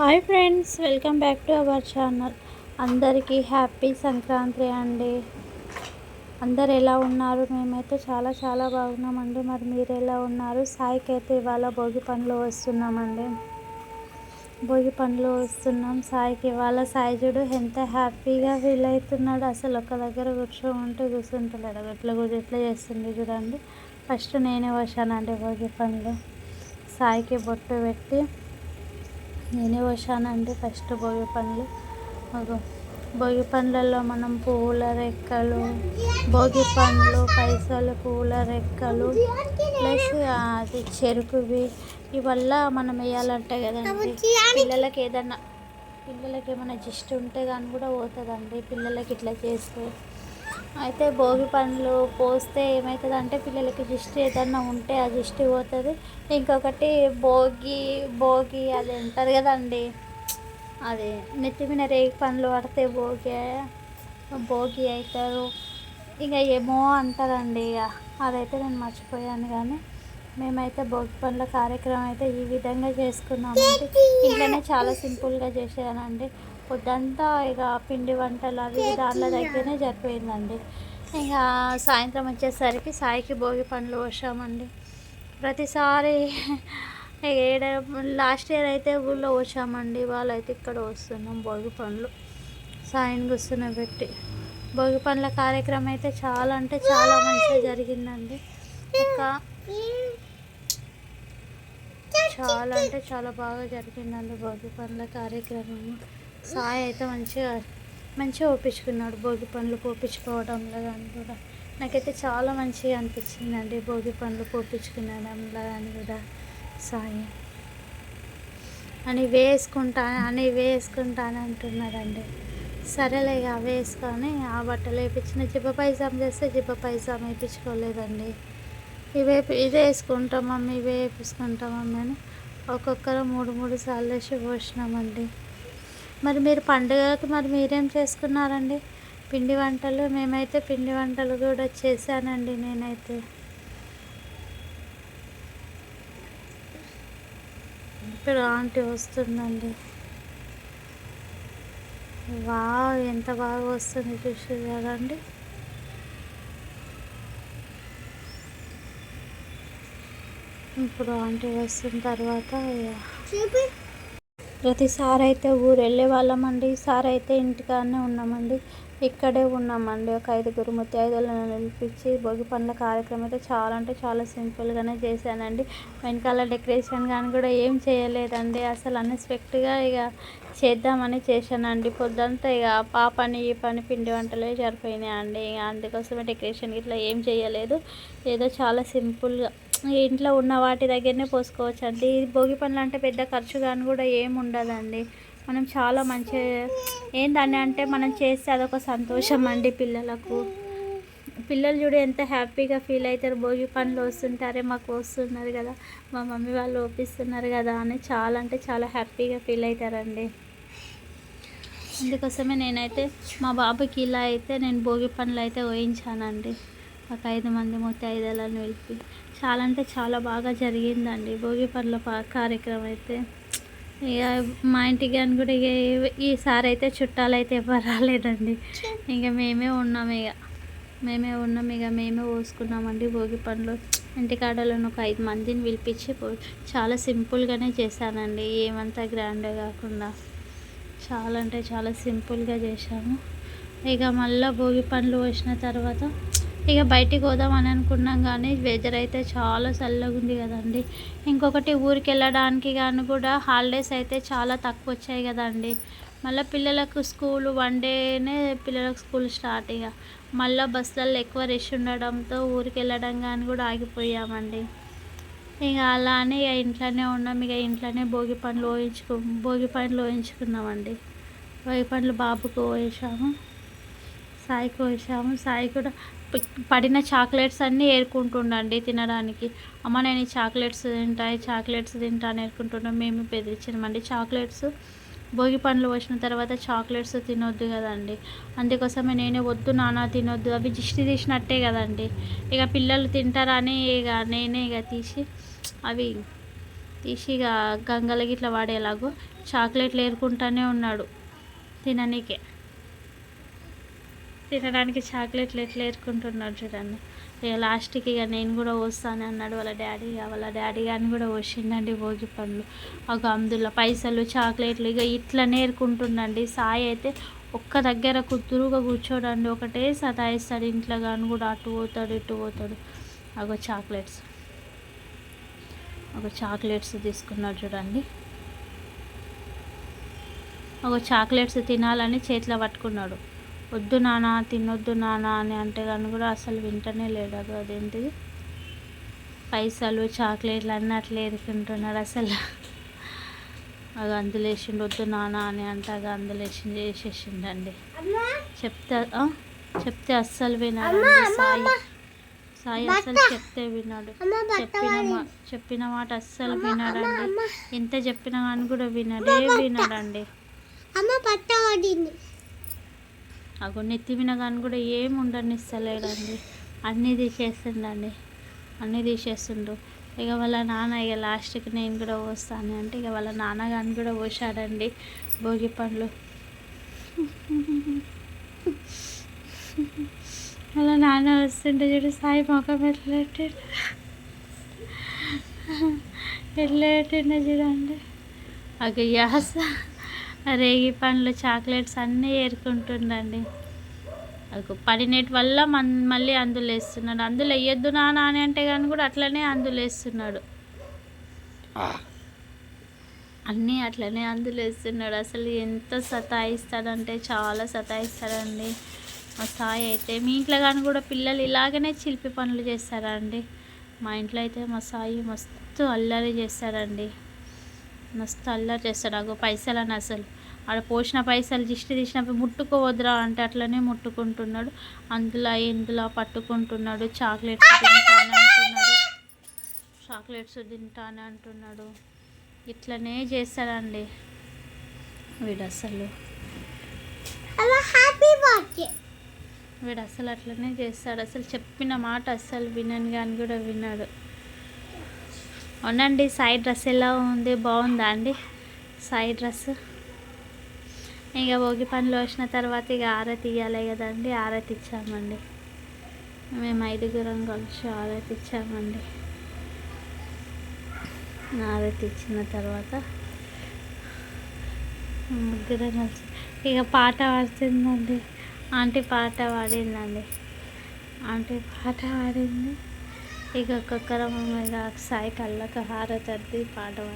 Hi friends welcome back to our channel. అందరికీ happy Sankranti అండి. అందరు ఎలా ఉన్నారు? మేమైతే చాలా చాలా బాగున్నామండి. మరి మీరు ఎలా ఉన్నారు? సాయికి అయితే ఇవాళ భోగి పనులు వస్తున్నామండి. భోగి పనులు వస్తున్నాం. సాయికి ఇవాళ సాయి ఎంత హ్యాపీగా ఫీల్ అవుతున్నాడు. అసలు ఒక దగ్గర కూర్చోమంటే కూర్చుంటలేడు. ఎట్లా కూర్చో ఎట్లా చేస్తుంది చూడండి. ఫస్ట్ నేనే వచ్చానండి భోగి పనులు సాయికి బొట్టు పెట్టి నేనే పోసానండి ఫస్ట్ భోగి పండ్లు. భోగి పండ్లలో మనం పువ్వుల రెక్కలు భోగి పండ్లు పైసలు పువ్వుల రెక్కలు ప్లస్ అది చెరుకువి ఇవల్ల మనం వేయాలంటే కదండి పిల్లలకి ఏదన్నా పిల్లలకి ఏమైనా జిస్ట్ ఉంటే కానీ కూడా పోతుందండి పిల్లలకి ఇట్లా చేస్తే. అయితే భోగి పండ్లు పోస్తే ఏమవుతుంది అంటే పిల్లలకి దిష్టి ఏదన్నా ఉంటే ఆ దిష్టి పోతుంది. ఇంకొకటి భోగి భోగి అది అంటారు కదండి. అది నెత్తి మీద రేగి పండ్లు పడితే భోగి భోగి అవుతారు. ఇక ఏమో అంటారండి ఇక. అదైతే నేను మర్చిపోయాను కానీ మేమైతే భోగి పండ్ల కార్యక్రమం అయితే ఈ విధంగా చేసుకున్నామండి. ఇంట్లోనే చాలా సింపుల్గా చేసేదానండి పొద్దంతా ఇక పిండి వంటలు అవి దాంట్లో దగ్గరనే సరిపోయిందండి. ఇక సాయంత్రం వచ్చేసరికి సాయికి భోగి పండ్లు పోసామండి. ప్రతిసారి ఏడ లాస్ట్ ఇయర్ అయితే ఊళ్ళో పోసామండి. వాళ్ళైతే ఇక్కడ వస్తున్నాం భోగి పండ్లు. సాయం కూర్చుని భోగి పండ్ల కార్యక్రమం అయితే చాలా అంటే చాలా మంచిగా జరిగిందండి. ఇంకా చాలా అంటే చాలా బాగా జరిగిందండి భోగి పండ్ల కార్యక్రమం సాయి అయితే మంచిగా మంచిగా ఒప్పించుకున్నాడు. భోగి పండ్లు పోపించుకోవడంలో కానీ కూడా. నాకైతే చాలా మంచిగా అనిపించిందండి భోగి పండ్లు పోపించుకునడంలో కానీ కూడా సాయి. అని వేసుకుంటాను అని వేసుకుంటాను అంటున్నారండి సరేలే ఇక వేసుకొని ఆ బట్టలు వేయించిన జిబ్బ పైజామ్ చేస్తే జిబ్బ పైజామ్ వేయించుకోలేదండి ఇవే ఇదే వేసుకుంటాం మమ్మీ ఇవే వేపించుకుంటాం మమ్మీ అని ఒక్కొక్కరు మూడు మూడు సార్లు వేసి పోసినామండి. మరి మీరు పండుగకి మరి మీరేం చేసుకున్నారండి? పిండి వంటలు? మేమైతే పిండి వంటలు కూడా చేశానండి నేనైతే. ఇప్పుడు ఆంటీ వస్తుందండి. వా ఎంత బాగా వస్తుంది చూసి కదండి ఇప్పుడు ఆంటీ వస్తున్న తర్వాత ప్రతిసారి అయితే ఊరు వెళ్ళే వాళ్ళమండి ఈసారి అయితే ఇంటికాడనే ఉన్నామండి. ఇక్కడే ఉన్నామండి. ఒక ఐదుగురు ముత్తైదులను నిలిపించి భోగి పండ్ల కార్యక్రమం అయితే చాలా అంటే చాలా సింపుల్గానే చేశానండి. వెనకాల డెకరేషన్ కానీ కూడా ఏం చేయలేదండి. అసలు అన్ఎక్స్పెక్ట్గా ఇక చేద్దామని చేశానండి. పొద్దుంతా ఇక ఆ పని ఈ పని పిండి వంటలే సరిపోయినాయండి. ఇక అందుకోసమే డెకరేషన్ ఇట్లా ఏం చేయలేదు. ఏదో చాలా సింపుల్గా ఇంట్లో ఉన్న వాటి దగ్గరనే పోసుకోవచ్చు అండి భోగి పనులు అంటే పెద్ద ఖర్చు కానీ కూడా ఏమి ఉండదండి. మనం చాలా మంచిగా ఏంటని అంటే మనం చేస్తే అదొక సంతోషం అండి పిల్లలకు. పిల్లలు చూడు ఎంత హ్యాపీగా ఫీల్ అవుతారు. భోగి పనులు వస్తుంటారే మాకు వస్తున్నారు కదా. మా మమ్మీ వాళ్ళు ఒప్పిస్తున్నారు కదా అని చాలా అంటే చాలా హ్యాపీగా ఫీల్ అవుతారండి. అందుకోసమే నేనైతే మా బాబుకి ఇలా అయితే నేను భోగి పనులు అయితే వేయించానండి. ఒక ఐదు మంది మొత్తం ఐదేళ్ళని వెళ్ళి చాలా అంటే చాలా బాగా జరిగిందండి. భోగి పనుల కార్యక్రమం అయితే. ఇక మా ఇంటికి అని కూడా ఇక ఈసారి అయితే చుట్టాలు అయితే ఎవరు రాలేదండి. ఇక మేమే ఉన్నాం ఇక. మేమే ఉన్నాం ఇక మేమే పోసుకున్నామండి భోగి పండ్లు. ఇంటికాడలను ఒక ఐదు మందిని పిలిపించి చాలా సింపుల్గానే చేశానండి. ఏమంతా గ్రాండ్గా కాకుండా చాలా అంటే చాలా సింపుల్గా చేశాము. ఇక మళ్ళీ భోగి పండ్లు వచ్చిన తర్వాత ఇక బయటికి పోదామని అనుకున్నాం కానీ వెదర్ అయితే చాలా చల్లగా ఉంది కదండి. ఇంకొకటి ఊరికి వెళ్ళడానికి కానీ కూడా హాలిడేస్ అయితే చాలా తక్కువ వచ్చాయి కదండి. మళ్ళీ పిల్లలకు స్కూల్ వన్ డేనే పిల్లలకు స్కూల్ స్టార్ట్ ఇక. మళ్ళీ బస్సులలో ఎక్కువ రష్ ఉండడంతో ఊరికి వెళ్ళడం కానీ కూడా ఆగిపోయామండి. ఇక అలా అని ఇక ఇంట్లోనే ఉన్నాం. ఇక ఇంట్లోనే భోగి పండ్లు వేయించుకు భోగి పండ్లు వేయించుకున్నామండి. భోగి పండ్లు బాబుకు వేసాము సాయికి వేసాము సాయి కూడా పడిన చాక్లెట్స్ అన్నీ ఏరుకుంటుండండి తినడానికి. అమ్మ నేను ఈ చాక్లెట్స్ తింటా ఈ చాక్లెట్స్ తింటా అని ఏరుకుంటున్నాం మేము బెదిరించామండి చాక్లెట్స్ భోగి పండ్లు వచ్చిన తర్వాత చాక్లెట్స్ తినొద్దు కదండి. అందుకోసమే నేనే వద్దు నాన్న తినొద్దు అవి దిష్టి తీసినట్టే కదండి. ఇక పిల్లలు తింటారని ఇక నేనే ఇక తీసి అవి తీసి ఇక గంగలకి ఇట్లా వాడేలాగో చాక్లెట్లు ఏరుకుంటానే ఉన్నాడు తిననీకే. తినడానికి చాక్లెట్లు ఎట్లా ఏరుకుంటున్నాడు చూడండి. ఇక లాస్ట్కి ఇక నేను కూడా వస్తాను అన్నాడు వాళ్ళ డాడీ. వాళ్ళ డాడీ అని కూడా వచ్చిండండి భోగి పండ్లు. ఒక అందులో పైసలు చాక్లెట్లు ఇక ఇట్లా నేర్కుంటుండండి సాయి అయితే ఒక్క దగ్గర కుదురుగా కూర్చోడండి. ఒకటే సతాయిస్తాడు ఇంట్లో కానీ కూడా అటు పోతాడు ఇటు పోతాడు. ఒక చాక్లెట్స్. ఒక చాక్లెట్స్ తీసుకున్నాడు చూడండి. ఒక చాక్లెట్స్ తినాలని చేతిలో పట్టుకున్నాడు. వద్దు నాన్న తినొద్దు నాన్న అని అంటే కానీ కూడా అసలు వింటనే లేడు. అది అదేంటిది? పైసలు చాక్లెట్లు అన్నీ అట్లా ఎదుర్కొంటున్నాడు అసలు. అది అందులేసిండు వద్దు నాన్న అని అంటే అది అందులేసింది చేసేసిండండి చెప్తే? చెప్తే అస్సలు వినాడండి సాయి. సాయి అసలు చెప్తే వినాడు. చెప్పిన చెప్పిన మాట అస్సలు వినాడండి ఎంత చెప్పినా కానీ కూడా వినడే వినాడండి అమ్మ పట్ట పడింది అగో నెత్తి విన కానీ కూడా ఏం ఉండనిస్తలేడండి అన్నీ తీసేస్తుండండి అన్నీ తీసేస్తుండు ఇక వాళ్ళ నాన్న ఇక లాస్ట్కి నేను కూడా పోస్తాను అంటే ఇక వాళ్ళ నాన్న కానీ కూడా పోసాడండి భోగి పండ్లు. వాళ్ళ నాన్న వస్తుంటే చూడు సాయి మొఖం ఎట్లేటి పెట్టిండు. చూడండి. అగ యాస రేగి పండ్లు చాక్లెట్స్ అన్నీ ఏరుకుంటుండండి అగో పడినటి వల్ల మన్ మళ్ళీ అందులో వేస్తున్నాడు అందులో వేయొద్దు నాన్న అని అంటే కానీ కూడా అట్లనే అందులో వేస్తున్నాడు అన్నీ అట్లనే అందులో వేస్తున్నాడు అసలు ఎంత సతాయిస్తాడంటే చాలా సతాయిస్తాడండి. మా సాయి అయితే మీ ఇంట్లో కానీ కూడా పిల్లలు ఇలాగనే చిలిపి పనులు చేస్తారా అండి? మా ఇంట్లో అయితే మా సాయి మస్తు అల్లరి చేస్తాడండి. మస్తు అల్లరి చేస్తాడు. అగో పైసలని అసలు. ఆడ పోసిన పైసలు దిష్టి తీసినప్పుడు ముట్టుకోవద్దురా అంటే అట్లనే ముట్టుకుంటున్నాడు. అందులో ఇందులో పట్టుకుంటున్నాడు? చాక్లెట్స్ తింటాను అంటున్నాడు. చాక్లెట్స్ తింటాను అంటున్నాడు. ఇట్లనే చేస్తాడండి. వీడు అసలు. వీడు అసలు అట్లనే చేస్తాడు. అసలు చెప్పిన మాట అస్సలు వినని కానీ కూడా విన్నాడు అవునండి సాయి డ్రెస్ ఎలా ఉంది? బాగుందా అండి? సాయి డ్రెస్? ఇక భోగి పనులు వచ్చిన తర్వాత ఇక ఆరతి ఇవ్వాలి కదండి ఆరతి ఇచ్చామండి. మేము ఐదుగురం కలిసి ఆరతి ఇచ్చామండి. ఆరతి ఇచ్చిన తర్వాత ముగ్గురం కలిసి ఇక పాట పాడుతుందండి. ఆంటీ పాట పాడిందండి. ఆంటీ పాట పాడింది. ఇక ఒక్కొక్కరం మీద సాయి కళ్ళకు హారతద్ది పాట